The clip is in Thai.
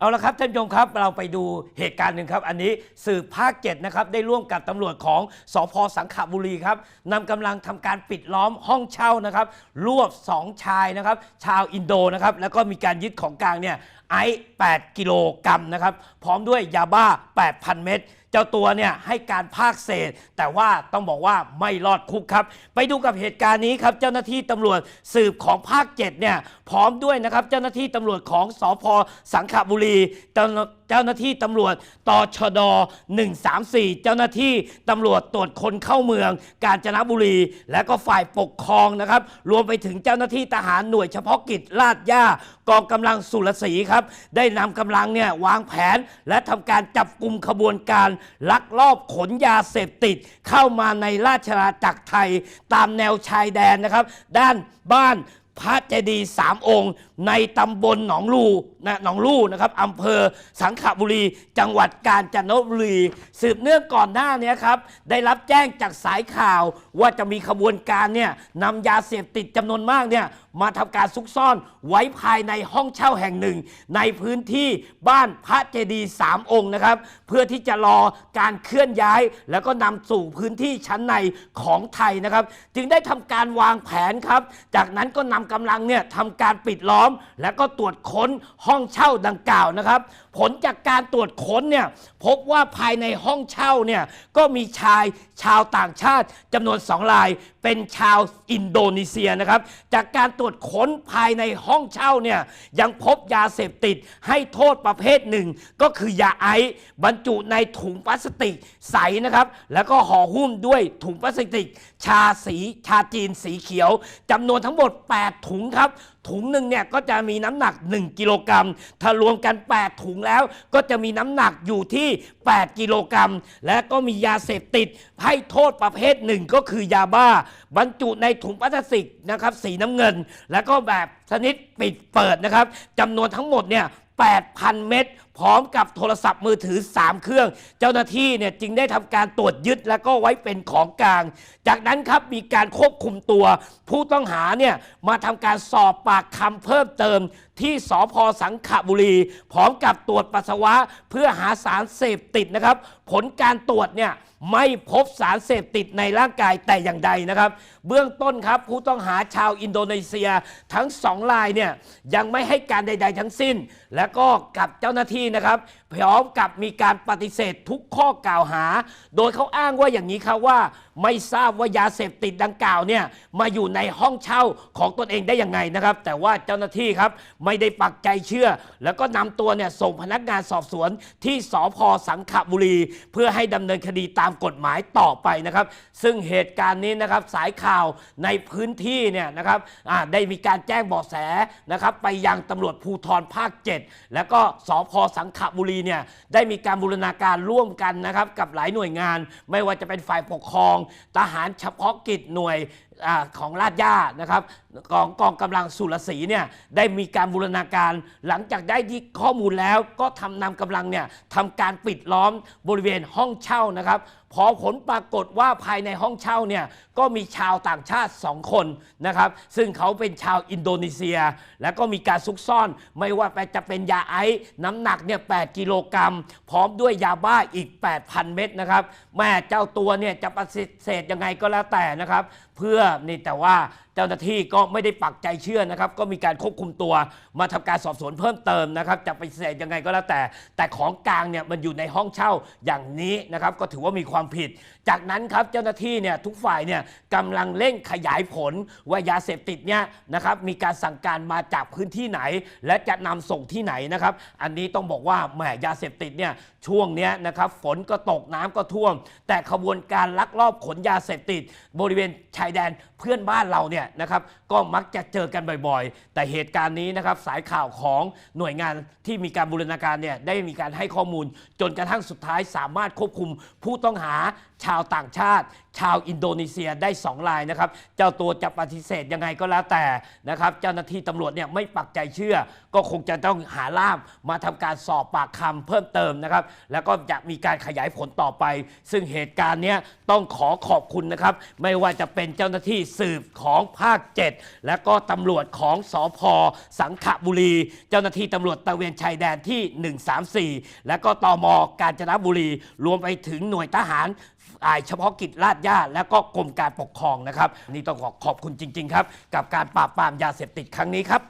เอาละครับท่านผู้ชมครับเราไปดูเหตุการณ์หนึ่งครับ อันนี้สืบภาคเจ็ดนะครับได้ร่วมกับตำรวจของสพสังขบุรีครับนำกำลังทำการปิดล้อมห้องเช่านะครับรวบ2ชายนะครับชาวอินโดนะครับแล้วก็มีการยึดของกลางเนี่ยไอซ์8กิโลกรัมนะครับพร้อมด้วยยาบ้า 8,000 เม็ด เจ้าตัวเนี่ยให้การภาคเศษ แต่ว่าต้องบอกว่าไม่รอดคุกครับ ไปดูกับเหตุการณ์นี้ครับ เจ้าหน้าที่ตำรวจสืบของภาค 7 เนี่ยพร้อมด้วยนะครับเจ้าหน้าที่ตำรวจของสพสังขบุรี เจ้าหน้าที่ตำรวจตชด 134 เจ้าหน้าที่ตำรวจตรวจคนเข้าเมือง กาญจนบุรี และก็ฝ่ายปกครองนะครับ รวมไปถึงเจ้าหน้าที่ทหารหน่วยเฉพาะกิจลาดย่ากองกำลังสุรศรีครับ ได้นำกำลังเนี่ยวางแผน และทำการจับกลุ่มขบวนการลักลอบขนยาเสพติด เข้ามาในราชอาณาจักรไทยตามแนวชายแดนนะครับ ด้านบ้าน พระเจดีย์สามองค์ ในตำบลหนองลูนะหนองลู่นะครับอำเภอสังขบุรี จังหวัดกาญจนบุรี สืบเนื่องก่อนหน้านี้ครับ ได้รับแจ้งจากสายข่าวว่าจะมีขบวนการเนี่ยนำยาเสพติดจำนวนมากเนี่ยมาทำการซุกซ่อนไว้ภายในห้องเช่าแห่งหนึ่ง ในพื้นที่บ้านพระเจดีย์สามองค์นะครับ เพื่อที่จะรอการเคลื่อนย้าย แล้วก็นำสู่พื้นที่ชั้นในของไทยนะครับ จึงได้ทำการวางแผนครับ จากนั้นก็นำกำลังเนี่ยทำการปิดล้อม แล้วก็ตรวจค้นห้องเช่าดังกล่าวนะครับ ผลจากการตรวจค้นเนี่ยพบว่าภายในห้องเช่าเนี่ยก็มีชายชาวต่างชาติจำนวนสองรายเป็นชาวอินโดนีเซียนะครับ จากการตรวจค้นภายในห้องเช่าเนี่ยยังพบยาเสพติดให้โทษประเภทหนึ่ง ก็คือยาไอซ์บรรจุในถุงพลาสติกใสนะครับ แล้วก็ห่อหุ้มด้วยถุงพลาสติก ชาสีชาจีนสีเขียวจำนวนทั้งหมด 8 ถุงครับถุงหนึ่งเนี่ยก็จะมีน้ำหนัก 1 กิโลกรัม ถ้ารวมกัน 8 ถุงแล้วก็จะมีน้ำหนักอยู่ที่ 8 กิโลกรัม และก็มียาเสพติดให้โทษประเภทหนึ่งก็คือยาบ้าบรรจุในถุงพลาสติกนะครับสีน้ำเงิน แล้วก็แบบชนิดปิดเปิดนะครับจำนวนทั้งหมดเนี่ย8,000 เม็ด พร้อมกับโทรศัพท์มือถือ 3 เครื่อง เจ้าหน้าที่เนี่ยจึงได้ทำการตรวจยึดแล้วก็ไว้เป็นของกลาง จากนั้นครับมีการควบคุมตัว ผู้ต้องหาเนี่ยมาทำการสอบปากคำเพิ่มเติมที่สพสังขบุรี พร้อมกับตรวจปัสสาวะเพื่อหาสารเสพติดนะครับ ผลการตรวจเนี่ยไม่พบสารเสพติดในร่างกายแต่อย่างใดนะครับ เบื้องต้นครับผู้ต้องหาชาวอินโดนีเซียทั้งสองรายเนี่ยยังไม่ให้การใด ๆ ทั้งสิ้น แล้วก็กับเจ้าหน้าที่นะครับพร้อมกับมีการปฏิเสธทุกข้อกล่าวหา โดยเขาอ้างว่าอย่างนี้ครับว่าไม่ทราบว่ายาเสพติดดังกล่าวเนี่ยมาอยู่ในห้องเช่าของตนเองได้ยังไงนะครับ แต่ว่าเจ้าหน้าที่ครับไม่ได้ปักใจเชื่อ แล้วก็นำตัวเนี่ยส่งพนักงานสอบสวนที่สพสังขบุรี เพื่อให้ดำเนินคดีตามกฎหมายต่อไปนะครับ ซึ่งเหตุการณ์นี้นะครับสายข่าวในพื้นที่เนี่ยนะครับได้มีการแจ้งเบาะแสนะครับไปยังตำรวจภูธรภาค 7 แล้วก็สพสังขบุรีเนี่ยได้มีการบูรณาการร่วมกันนะครับกับหลายหน่วยงาน ไม่ว่าจะเป็นฝ่ายปกครองทหารเฉพาะกิจหน่วย ของราชย่านะครับกองกองกำลังสุรศรีเนี่ยได้มีการบูรณาการหลังจากได้ที่ข้อมูลแล้วก็ทำนำกำลังเนี่ยทำการปิดล้อมบริเวณห้องเช่านะครับพอผลปรากฏว่าภายในห้องเช่าเนี่ยก็มีชาวต่างชาติ 2 คนนะครับซึ่งเขาเป็นชาวอินโดนีเซีย แล้วก็มีการซุกซ่อน ไม่ว่าจะเป็นยาไอซ์น้ำหนักเนี่ย8กิโลกรัม พร้อมด้วยยาบ้าอีก 8,000 เม็ดนะครับแม่เจ้าตัวเนี่ยจะปฏิเสธยังไงก็แล้วแต่นะครับ เพื่อนี่แต่ว่าเจ้าหน้าที่ก็ไม่ได้ปักใจเชื่อนะครับ ก็มีการควบคุมตัวมาทำการสอบสวนเพิ่มเติมนะครับจะไปเสธยังไงก็แล้วแต่ แต่ของกลางเนี่ยมันอยู่ในห้องเช่าอย่างนี้นะครับ ก็ถือว่ามีความผิด จากนั้นครับเจ้าหน้าที่เนี่ยทุกฝ่ายเนี่ยกำลังเร่งขยายผลว่ายาเสพติดเนี่ยนะครับมีการสั่งการมาจากพื้นที่ไหน และจะนำส่งที่ไหนนะครับ อันนี้ต้องบอกว่าแหมยาเสพติดเนี่ยช่วงเนี้ยนะครับฝนก็ตกน้ำก็ท่วม แต่ขบวนการลักลอบขนยาเสพติด บริเวณชายแดนเพื่อนบ้านเราเนี่ยนะครับก็มักจะเจอกันบ่อยๆ แต่เหตุการณ์นี้นะครับสายข่าวของหน่วยงานที่มีการบูรณาการเนี่ยได้มีการให้ข้อมูล จนกระทั่งสุดท้ายสามารถควบคุมผู้ต้องหาชาวต่างชาติชาวอินโดนีเซียได้ 2 รายนะครับ เจ้าตัวจะปฏิเสธยังไงก็แล้วแต่นะครับ เจ้าหน้าที่ตำรวจเนี่ยไม่ปักใจเชื่อ ก็คงจะต้องหาล่ามมาทำการสอบปากคำเพิ่มเติมนะครับ แล้วก็จะมีการขยายผลต่อไป ซึ่งเหตุการณ์เนี้ยต้องขอขอบคุณนะครับ ไม่ว่าจะเป็นเจ้าหน้าที่สืบของภาค 7 และก็ตำรวจของสอพสังขบุรี เจ้าหน้าที่ตำรวจตะเวนชายแดนที่ 134 และก็ตมกาญจนบุรี รวมไปถึงหน่วยทหารฝ่ายเฉพาะกิจลาดยาและก็กรมการปกครองนะครับนี่ต้องขอขอบคุณจริง ๆ ครับ กับการปราบปรามยาเสพติดครั้งนี้ครับ